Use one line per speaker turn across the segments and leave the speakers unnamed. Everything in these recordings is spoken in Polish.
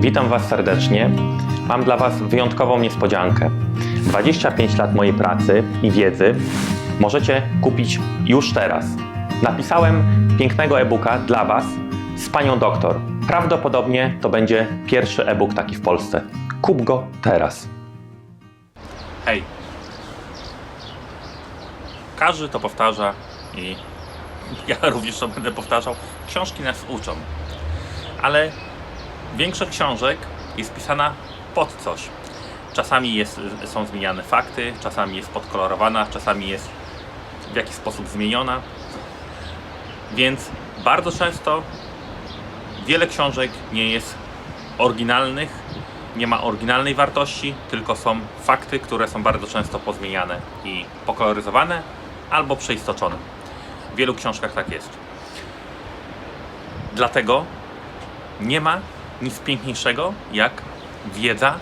Witam Was serdecznie. Mam dla Was wyjątkową niespodziankę. 25 lat mojej pracy i wiedzy możecie kupić już teraz. Napisałem pięknego e-booka dla Was z panią doktor. Prawdopodobnie to będzie pierwszy e-book taki w Polsce. Kup go teraz.
Hej. Każdy to powtarza i ja również to będę powtarzał. Książki nas uczą, ale większość książek jest pisana pod coś. Czasami jest, są zmieniane fakty, czasami jest podkolorowana, czasami jest w jakiś sposób zmieniona. Więc bardzo często wiele książek nie jest oryginalnych, nie ma oryginalnej wartości, tylko są fakty, które są bardzo często pozmieniane i pokoloryzowane albo przeistoczone. W wielu książkach tak jest. Dlatego nie ma nic piękniejszego jak wiedza,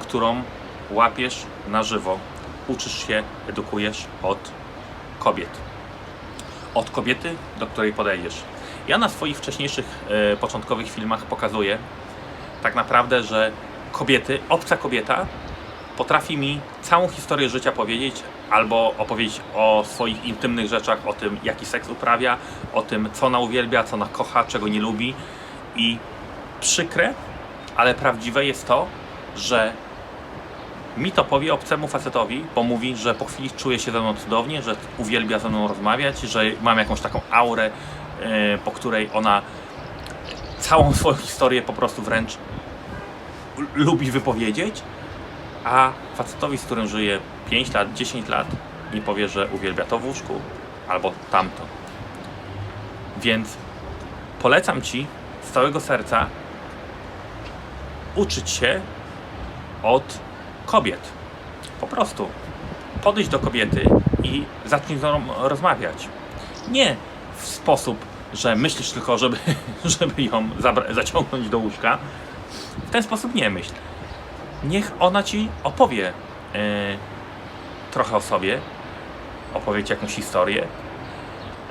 którą łapiesz na żywo, uczysz się, edukujesz od kobiet. Od kobiety, do której podejdziesz. Ja na swoich wcześniejszych, e, początkowych filmach pokazuję, tak naprawdę, że kobiety, obca kobieta potrafi mi całą historię życia powiedzieć, albo opowiedzieć o swoich intymnych rzeczach, o tym, jaki seks uprawia, o tym, co ona uwielbia, co ona kocha, czego nie lubi. I przykre, ale prawdziwe jest to, że mi to powie obcemu facetowi, bo mówi, że po chwili czuje się ze mną cudownie, że uwielbia ze mną rozmawiać, że mam jakąś taką aurę, e, po której ona całą swoją historię po prostu wręcz lubi wypowiedzieć, a facetowi, z którym żyje 5 lat, 10 lat, nie powie, że uwielbia to w łóżku albo tamto. Więc polecam Ci z całego serca uczyć się od kobiet. Po prostu podejść do kobiety i zacznij z nią rozmawiać. Nie w sposób, że myślisz tylko, żeby, żeby ją zaciągnąć do łóżka. W ten sposób nie myśl. Niech ona ci opowie e, trochę o sobie, opowie ci jakąś historię.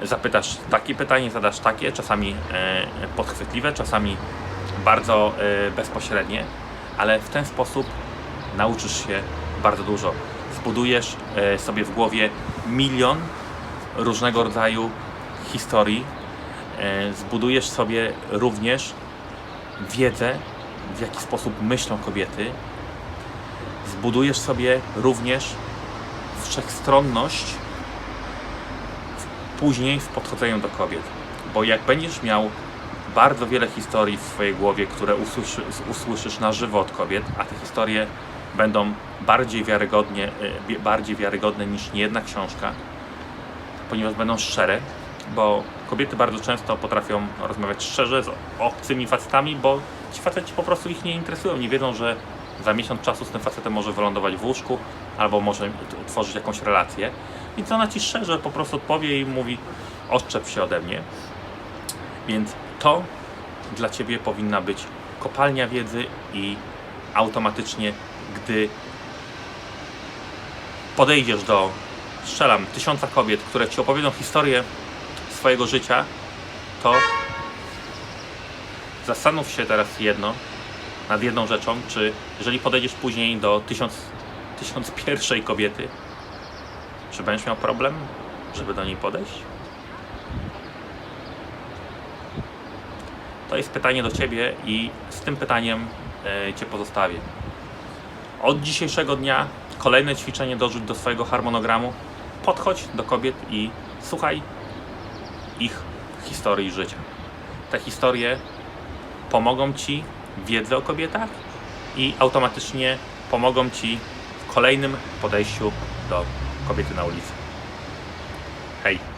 Zapytasz takie pytanie, zadasz takie, czasami e, podchwytliwe, czasami bardzo e, bezpośrednie, ale w ten sposób nauczysz się bardzo dużo. Zbudujesz e, sobie w głowie milion różnego rodzaju historii. E, zbudujesz sobie również wiedzę, w jaki sposób myślą kobiety. Zbudujesz sobie również wszechstronność później w podchodzeniu do kobiet. Bo jak będziesz miał bardzo wiele historii w swojej głowie, które usłyszy, usłyszysz na żywo od kobiet, a te historie będą bardziej, wiarygodnie, e, bardziej wiarygodne niż niejedna książka, ponieważ będą szczere, bo kobiety bardzo często potrafią rozmawiać szczerze z obcymi facetami, bo ci faceci po prostu ich nie interesują, nie wiedzą, że za miesiąc czasu z tym facetem może wylądować w łóżku, albo może utworzyć jakąś relację. Więc ona ci szczerze po prostu odpowie i mówi odczep się ode mnie. Więc to dla Ciebie powinna być kopalnia wiedzy i automatycznie, gdy podejdziesz do, strzelam, tysiąca kobiet, które Ci opowiedzą historię swojego życia, to zastanów się teraz jedno, nad jedną rzeczą, czy jeżeli podejdziesz później do tysiąc, tysiąc pierwszej kobiety, czy będziesz miał problem, żeby do niej podejść? To jest pytanie do Ciebie i z tym pytaniem e, Cię pozostawię. Od dzisiejszego dnia kolejne ćwiczenie dorzuć do swojego harmonogramu. Podchodź do kobiet i słuchaj ich historii życia. Te historie pomogą Ci w wiedzy o kobietach i automatycznie pomogą Ci w kolejnym podejściu do kobiety na ulicy. Hej!